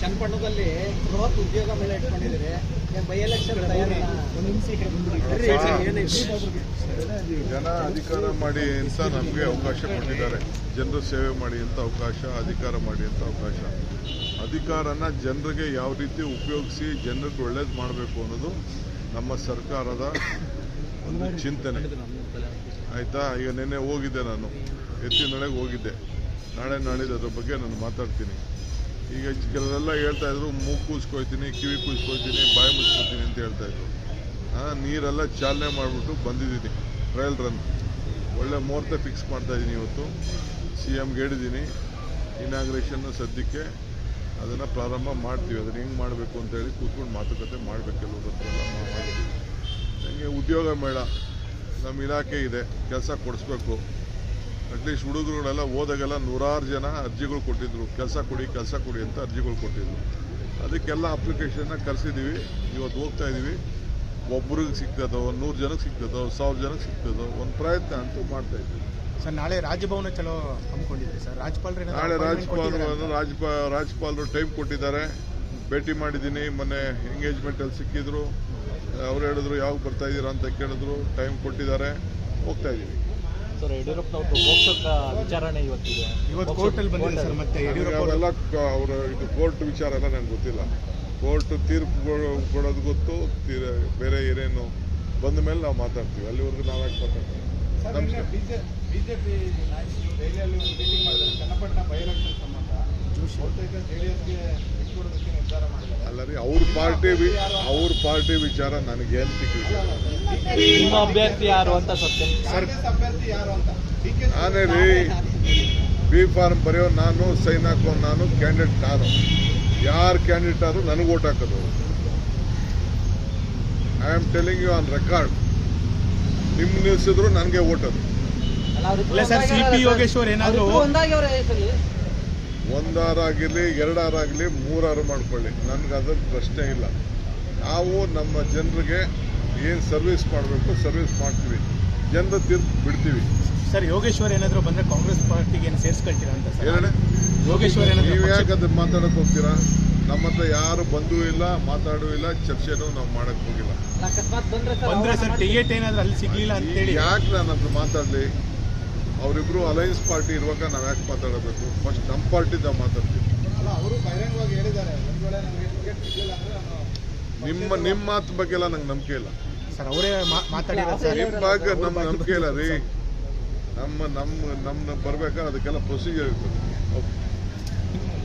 ಚನ್ನಪಟ್ಟಣದಲ್ಲಿ ಬೃಹತ್ ಉದ್ಯೋಗ ಮೇಳ ಇಟ್ಕೊಂಡಿದ್ದೀರಿ. ಜನ ಅಧಿಕಾರ ಮಾಡಿ ಅಂತ ನಮಗೆ ಅವಕಾಶ ಕೊಟ್ಟಿದ್ದಾರೆ. ಜನರು ಸೇವೆ ಮಾಡಿ ಅಂತ ಅವಕಾಶ, ಅಧಿಕಾರ ಮಾಡಿ ಅಂತ ಅವಕಾಶ. ಅಧಿಕಾರನ ಜನರಿಗೆ ಯಾವ ರೀತಿ ಉಪಯೋಗಿಸಿ ಜನರಿಗೆ ಒಳ್ಳೇದು ಮಾಡಬೇಕು ಅನ್ನೋದು ನಮ್ಮ ಸರ್ಕಾರದ ಒಂದು ಚಿಂತನೆ. ಆಯಿತಾ? ಈಗ ನಿನ್ನೆ ಹೋಗಿದ್ದೆ ನಾನು. ಎತ್ತಿನೊಳಗೆ ಹೋಗಿದ್ದೆ. ನಾಳೆ ನಾಳಿದ್ದು ಅದ್ರ ಬಗ್ಗೆ ನಾನು ಮಾತಾಡ್ತೀನಿ. ಈಗ ಕೆಲವರೆಲ್ಲ ಹೇಳ್ತಾ ಇದ್ರು, ಮೂಗು ಕಿವಿ ಕೂಸ್ಕೊಯ್ತೀನಿ ಬಾಯಿ ಮುಚ್ಕೊತೀನಿ ಅಂತ ಹೇಳ್ತಾ ಇದ್ರು. ನೀರೆಲ್ಲ ಚಾಲನೆ ಮಾಡಿಬಿಟ್ಟು ಬಂದಿದ್ದೀನಿ ಟ್ರಯಲ್ ರನ್ ಒಳ್ಳೆ ಮುಹೂರ್ತ ಫಿಕ್ಸ್ ಮಾಡ್ತಾ ಇದ್ದೀನಿ ಇವತ್ತು. ಸಿ ಎಮ್ಗೆ ಹೇಳಿದ್ದೀನಿ ಇನಾಗ್ರೇಷನ್ನು ಸದ್ಯಕ್ಕೆ ಅದನ್ನು ಪ್ರಾರಂಭ ಮಾಡ್ತೀವಿ. ಅದನ್ನು ಹೆಂಗೆ ಮಾಡಬೇಕು ಅಂತೇಳಿ ಕೂತ್ಕೊಂಡು ಮಾತುಕತೆ ಮಾಡಬೇಕು ಎಲ್ಲರ ಮಾಡಿದ್ದೀವಿ ನನಗೆ ಉದ್ಯೋಗ ಮೇಳ, ನಮ್ಮ ಇಲಾಖೆ ಇದೆ, ಕೆಲಸ ಕೊಡಿಸ್ಬೇಕು. ಅಟ್ಲೀಸ್ಟ್ ಹುಡುಗರುಗಳೆಲ್ಲ ಹೋದಾಗೆಲ್ಲ ನೂರಾರು ಜನ ಅರ್ಜಿಗಳು ಕೊಟ್ಟಿದ್ರು. ಕೆಲಸ ಕೊಡಿ ಕೆಲಸ ಕೊಡಿ ಅಂತ ಅರ್ಜಿಗಳು ಕೊಟ್ಟಿದ್ರು. ಅದಕ್ಕೆಲ್ಲ ಅಪ್ಲಿಕೇಶನ್ನ ಕರೆಸಿದ್ದೀವಿ ಇವತ್ತು ಹೋಗ್ತಾ ಇದ್ದೀವಿ ಒಬ್ರಿಗೆ ಸಿಗ್ತದೋ ಒಂದು ನೂರು ಜನಕ್ಕೆ ಸಿಗ್ತದೋ ಸಾವಿರ ಜನಕ್ಕೆ ಸಿಗ್ತದೋ ಒಂದು ಪ್ರಯತ್ನ ಅಂತೂ ಮಾಡ್ತಾ ಇದ್ದೀವಿ ಸರ್ ನಾಳೆ ರಾಜಭವನ ಚಲೋ ಹಮ್ಮಿಕೊಂಡಿದ್ರಿ ಸರ್. ರಾಜ್ಯಪಾಲರು ನಾಳೆ ರಾಜ್ಯಪಾಲರು ಅಂತ? ರಾಜ್ಯಪಾಲರು ಟೈಮ್ ಕೊಟ್ಟಿದ್ದಾರೆ. ಭೇಟಿ ಮಾಡಿದ್ದೀನಿ. ಮೊನ್ನೆ ಎಂಗೇಜ್ಮೆಂಟಲ್ಲಿ ಸಿಕ್ಕಿದ್ರು. ಅವ್ರು ಹೇಳಿದ್ರು ಯಾವಾಗ ಬರ್ತಾ ಇದ್ದೀರಾ ಅಂತ ಕೇಳಿದ್ರು. ಟೈಮ್ ಕೊಟ್ಟಿದ್ದಾರೆ. ಹೋಗ್ತಾ ಇದ್ದೀವಿ ಸರ್ ಯಡಿಯೂರಪ್ಪನವ್ರದ್ದು ವಿಚಾರಣೆ ಇವತ್ತಿದೆ. ಇವತ್ತು ಕೋರ್ಟಲ್ಲಿ ಬಂದಿದೆ ಸರ್ ಮತ್ತೆ ಯಡಿಯೂರಪ್ಪ ಅವೆಲ್ಲ ಅವರ ಇದು ಕೋರ್ಟ್ ವಿಚಾರ ಎಲ್ಲ ನನಗೆ ಗೊತ್ತಿಲ್ಲ. ಕೋರ್ಟ್ ತೀರ್ಪು ಕೊಡೋದು ಗೊತ್ತು ತೀರ ಬೇರೆ ಏನೇನು ಬಂದ ಮೇಲೆ ನಾವು ಮಾತಾಡ್ತೀವಿ. ಅಲ್ಲಿವರೆಗೂ ನಾವು ಯಾಕೆ ಮಾತಾಡ್ತೀವಿ? ನಮಸ್ಕಾರ. ಬಿಜೆಪಿ ನಾಯಕರು ದೆಹಲಿಯಲ್ಲಿ ಒಂದು ಮೀಟಿಂಗ್ ಮಾಡಿದ್ದಾರೆ. ಚನ್ನಪಟ್ಟಣ ಬೈ ಎಲೆಕ್ಷನ್ ಸಂಬಂಧ. ಬಹುತೇಕ ಜೆಡಿಎಸ್ಗೆ ಬಿಟ್ಕೊಡೋದಕ್ಕೆ ನಿರ್ಧಾರ ಮಾಡಿದ್ದಾರೆ. ಅಲ್ಲ ರೀ ಅವ್ರ ಪಾರ್ಟಿ ವಿ- ಅವ್ರ ಪಾರ್ಟಿ ವಿಚಾರ ನನಗೇನು ಸಿಕ್ಕಿಲ್ಲ ನಿಮ್ಮ ಅಭ್ಯರ್ಥಿ ಯಾರು ಅಂತ ಸತ್ಯ? ಕಾಂಗ್ರೆಸ್ ಅಭ್ಯರ್ಥಿ ಯಾರು ಅಂತ ಡಿ ನಾನೇ ರೀ ಬಿ ಫಾರ್ಮ್ ಬರೆಯೋ ನಾನು ಸೈನ್ ಹಾಕೋ ನಾನು ಕ್ಯಾಂಡಿಡೇಟ್ ನಾನು ಯಾರು ಕ್ಯಾಂಡಿಡೇಟ್ ಆದರೂ ನನಗೆ ಓಟ್ ಹಾಕೋದು. I am telling you on record ನಿಮ್ಮ ನಿಲ್ಸಿದ್ರು ನನಗೆ ಓಟದು ಅದು. ಎರಡಾರಾಗಲಿ ಮೂರಾರು ಮಾಡ್ಕೊಳ್ಳಿ. ನನಗೆ ಅದ್ರ ಪ್ರಶ್ನೆ ಇಲ್ಲ. ನಾವು ನಮ್ಮ ಜನರಿಗೆ ಏನು ಸರ್ವಿಸ್ ಮಾಡಬೇಕು ಸರ್ವಿಸ್ ಮಾಡ್ತೀವಿ. ಜನರ ತೀರ್ಪು ಬಿಡ್ತೀವಿ. ಸರ್ ಯೋಗೇಶ್ವರ್ ಏನಾದರೂ ಬಂದ್ರೆ ಕಾಂಗ್ರೆಸ್ ಪಾರ್ಟಿಗೆ ಏನು ಸೇರಿಸ್ಕೊಳ್ತೀರಾ ಅಂತ ಸರ್? ಯೋಗೇಶ್ವರ್ ಏನಾದ್ರು ನೀವು ಯಾಕೆ ಅದನ್ನು ಮಾತಾಡೋಕೆ ಹೋಗ್ತೀರಾ? ನಮ್ಮ ಹತ್ರ ಯಾರು ಬಂದೂ ಇಲ್ಲ ಮಾತಾಡೂ ಇಲ್ಲ ಚರ್ಚೆನೂ ನಾವು ಮಾಡಕ್ ಹೋಗಿಲ್ಲ. ಅಕಸ್ಮಾತ್ ಬಂದ್ರೆ ಬಂದ್ರೆ ಸರ್ ಟಿಕೆಟ್ ಏನಾದ್ರು ಅಲ್ಲಿ ಸಿಗ್ಲಿಲ್ಲ ಅಂತೇಳಿ. ಯಾಕೆ ನಾನು ಹತ್ರ ಮಾತಾಡಲಿ? ಅವರಿಬ್ರು ಅಲಯನ್ಸ್ ಪಾರ್ಟಿ ಇರುವಾಗ ನಾವು ಯಾಕೆ ಮಾತಾಡಬೇಕು? ಫಸ್ಟ್ ನಮ್ಮ ಪಾರ್ಟಿದ ಮಾತಾಡ್ತೀವಿ. ಅಲ್ಲ ಅವರು ಬಹಿರಂಗವಾಗಿ ಹೇಳಿದ್ದಾರೆ. ಒಂದ್ ವೇಳೆ ನಮಗೆ ಟಿಕೆಟ್ ಸಿಗಲಿಲ್ಲ ಅಂದ್ರೆ ನಾನು ನಿಮ್ಮ ನಿಮ್ಮ ಮಾತು ಬಗ್ಗೆ ಎಲ್ಲ ನಂಗೆ ನಂಬಿಕೆ ಇಲ್ಲ. ಸರ್ ಅವರೇ ಮಾತಾಡಿ ಸರ್. ನಿಮ್ಮ ಬಗ್ಗೆ ನಮ್ಗೆ ನಂಬಿಕೆ ಇಲ್ಲ ರೀ. ನಮ್ಮ ನಮ್ಮ ನಮ್ಮ ಬರ್ಬೇಕಾದ್ರೆ ಅದಕ್ಕೆಲ್ಲ ಪ್ರೊಸೀಜರ್ ಇರ್ತದೆ.